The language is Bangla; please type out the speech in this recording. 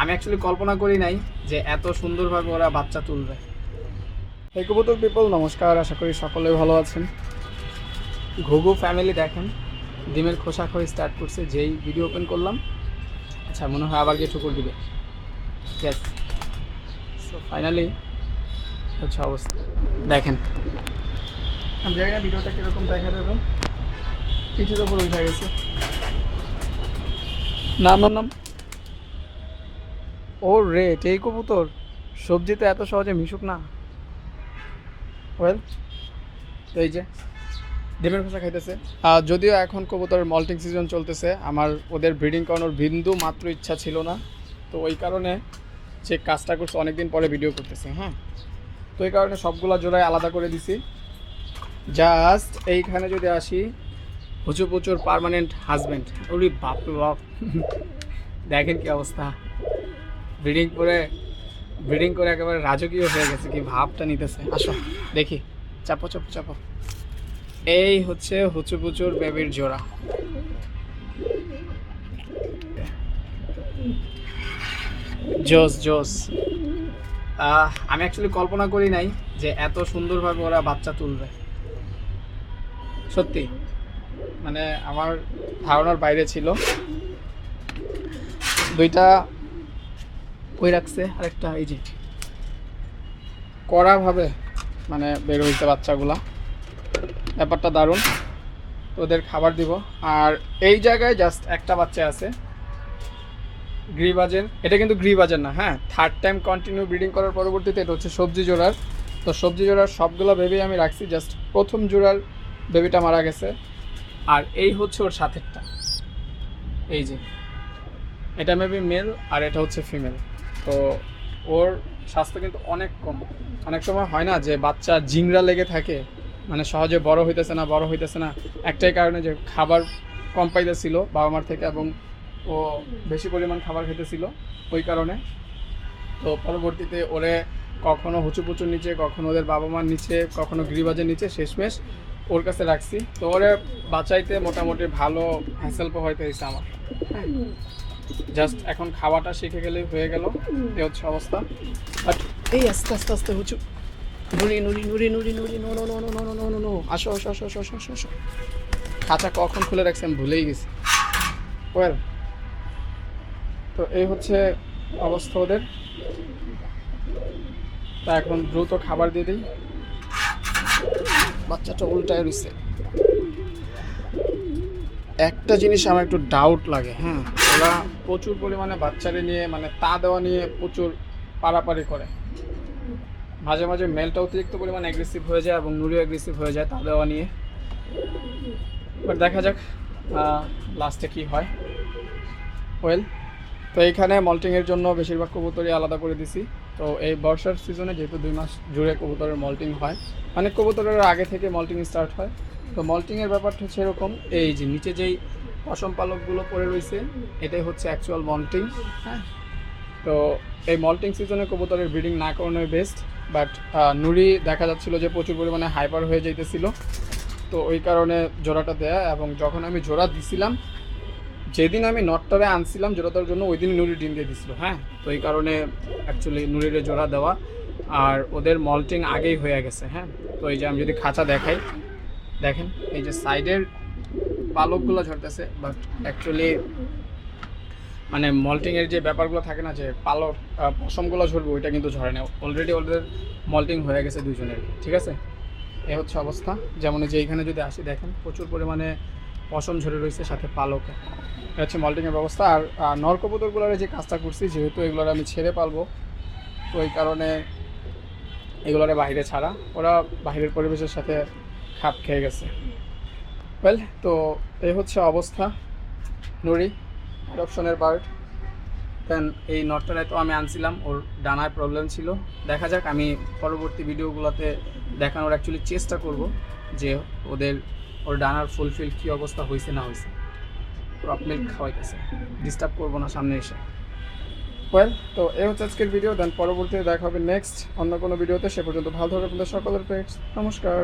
আমি অ্যাকচুয়ালি কল্পনা করি নাই যে এত সুন্দরভাবে ওরা বাচ্চা তুলবে। এই কবুতর পিপল নমস্কার আশা করি সকলে ভালো আছেন। ঘুঘু ফ্যামিলি দেখেন ডিমের খোসা খই স্টার্ট করছে যেই ভিডিও ওপেন করলাম। আচ্ছা মনে হয় আবার গিয়ে ঠুকুর দিবে। ইয়েস সো ফাইনালি হচ্ছে অবস্থা। দেখেন। আমি জানি না ভিডিওটা কীরকম দেখা যাবে। পিঠের ওপর উঠে গেছে। নাম নাম। ও রে, এই কবুতর। সবজিতে এত সহজে মিশুক না। ওয়েল এই যে, ডিমের খোসা খাইতেছে। যদিও এখন কবুতরের মল্টিং সিজন চলতেছে, আমার ওদের ব্রিডিং করানোর বিন্দু মাত্র ইচ্ছা ছিল না। তো ওই কারণে যে কাজটা করছে, অনেকদিন পরে ভিডিও করতেছে হ্যাঁ? তো এই কারণে সবগুলা জোড়ায় আলাদা করে দিছি। জাস্ট এইখানে যদি আসি, প্রচুর প্রচুর পার্মানেন্ট হাজব্যান্ড ওরি বাপ। দেখেন কি অবস্থা। ব্রিডিং করে ব্রিডিং করে একেবারে রাজকীয় হয়ে গেছে, কি ভাবটা নিতেছে? আসো, দেখি, চাপো চাপো চাপো। এই হচ্ছে হুচু পুচুর বেবির জোড়া। জোস জোস। আমি অ্যাকচুয়ালি কল্পনা করি নাই যে এত সুন্দরভাবে ওরা বাচ্চা তুলবে। সত্যি মানে আমার ধারণার বাইরে ছিল। দুইটা ওই রাখছে আরেকটা, এই যে। কড়াভাবে মানে বের হইতে বাচ্চাগুলা। ব্যাপারটা দারুণ। ওদের খাবার দিব। আর এই জায়গায় জাস্ট একটা বাচ্চা আছে। গ্রিবাজের এটা কিন্তু গ্রিবাজের না হ্যাঁ? থার্ড টাইম কন্টিনিউ ব্রিডিং করার পরবর্তীতে এটা হচ্ছে সবজি জোড়ার। তো সবজি জোড়ার সবগুলো বেবি আমি রাখছি। জাস্ট প্রথম জোড়ার বেবিটা মারা গেছে। আর এই হচ্ছে ওর সাথেরটা। এই যে। এটা মেবি মেল আর এটা হচ্ছে ফিমেল তো ওর স্বাস্থ্য কিন্তু অনেক কম। অনেক সময় হয় না যে বাচ্চা জিংরা লেগে থাকে মানে সহজে বড় হইতেছে না, বড় হইতেছে না। একটাই কারণে যে খাবার কম পাইতেছিল বাবা মার থেকে এবং ও বেশি পরিমাণ খাবার খেতেছিল ওই কারণে। তো পরবর্তীতে ওরে কখনো হুচুপুচুর নিচে, কখনো ওদের বাবা মার নিচে, কখনো গিরিবাজের নিচে শেষমেশ ওর কাছে রাখছি। তো ওরে বাঁচাইতে মোটামুটি ভালো হ্যাসেল হইতে হয়েছে আমার জাস্ট এখন খাওয়াটা শিখে গেলেই হয়ে গেল। এই হচ্ছে অবস্থা। বাট এই আস্তে আস্তে আস্তে, হুচু। নুরি নুরি নুরি নুরি নুরি no no no no no no no no আসো আসো আসো আসো আসো আসো খাঁচা কখন খুলে রাখছি আমি ভুলেই গেছি। ওয়েল তো এই হচ্ছে অবস্থা ওদের। তা এখন দ্রুত খাবার দিয়ে দিই। বাচ্চাটা উল্টায় রয়েছে একটা জিনিস আমার একটু ডাউট লাগে হ্যাঁ? ওরা প্রচুর পরিমাণে বাচ্চারে নিয়ে মানে তা দেওয়া নিয়ে প্রচুর পারাপারি করে। মাঝে মাঝে মেলটা অতিরিক্ত পরিমাণে অ্যাগ্রেসিভ হয়ে যায় এবং নুরিও অ্যাগ্রেসিভ হয়ে যায় তা দেওয়া নিয়ে। বাট দেখা যাক লাস্টে কি হয়। ওয়েল তো এইখানে মল্টিংয়ের জন্য বেশিরভাগ কবুতরই আলাদা করে দিছি। তো এই বর্ষার সিজনে যেহেতু দুই মাস জুড়ে কবুতরের মল্টিং হয় অনেক কবুতরের আগে থেকে মল্টিং স্টার্ট হয়। তো মল্টিংয়ের ব্যাপারটা হচ্ছে এরকম, এই যে নিচে যেই পশম পালকগুলো পড়ে রয়েছে। এটাই হচ্ছে অ্যাকচুয়াল মল্টিং হ্যাঁ? তো এই মল্টিং সিজনে কবুতরের ব্রিডিং না করানোই বেস্ট বাট নুরি দেখা যাচ্ছিল যে প্রচুর পরিমাণে হাইপার হয়ে যাইতেছিল। তো ওই কারণে জোড়াটা দেয়া এবং যখন আমি জোড়া দিছিলাম, যেদিন আমি নটটারে আনছিলাম জোড়াটার জন্য ওই দিন নুরি ডিম দিয়ে দিছিল হ্যাঁ? তো এই কারণে অ্যাকচুয়ালি নুরিরে জোড়া দেওয়া আর ওদের মল্টিং আগেই হয়ে গেছে হ্যাঁ? তো এই যে আমি যদি খাঁচা দেখাই, দেখেন, এই যে সাইডের পালকগুলো ঝরতেছে বাট অ্যাকচুয়ালি মানে মল্টিংয়ের যে ব্যাপারগুলো থাকে না যে পালক পশমগুলো ঝরবে ওইটা কিন্তু ঝরে না। অলরেডি ওদের মল্টিং হয়ে গেছে দুজনের ঠিক আছে? এ হচ্ছে অবস্থা। যেমন যে এইখানে যদি আসি দেখেন প্রচুর পরিমাণে পশম ঝরে রয়েছে সাথে পালক। এটা হচ্ছে মল্টিংয়ের ব্যবস্থা। আর আহ, নর কবুতরগুলোর যে কাজটা করছি যেহেতু এগুলোর আমি ছেড়ে পালবো তো এই কারণে এগুলোরে বাইরে ছাড়া। ওরা বাইরের পরিবেশের সাথে খাপ খেয়ে গেছে। ওয়েল তো এই হচ্ছে অবস্থা, নুরি অ্যাডপশনের বার্ড দেন এই নটটারে তো আমি আনছিলাম, ওর ডানায় প্রবলেম ছিল। দেখা যাক, আমি পরবর্তী ভিডিওগুলোতে দেখানোর অ্যাকচুয়ালি চেষ্টা করব যে ওদের, ওর ডানার ফুলফিল কী অবস্থা হয়েছে না হয়েছে ক্রপ মিল্ক খাওয়াইতেছে। ডিস্টার্ব করব না সামনে এসে। ওয়েল তো এই হচ্ছে আজকের ভিডিও দেন পরবর্তীতে দেখা হবে নেক্সট অন্য কোনো ভিডিওতে সে পর্যন্ত ভালো থাকবে আপনাদের সকলের পেটস নমস্কার।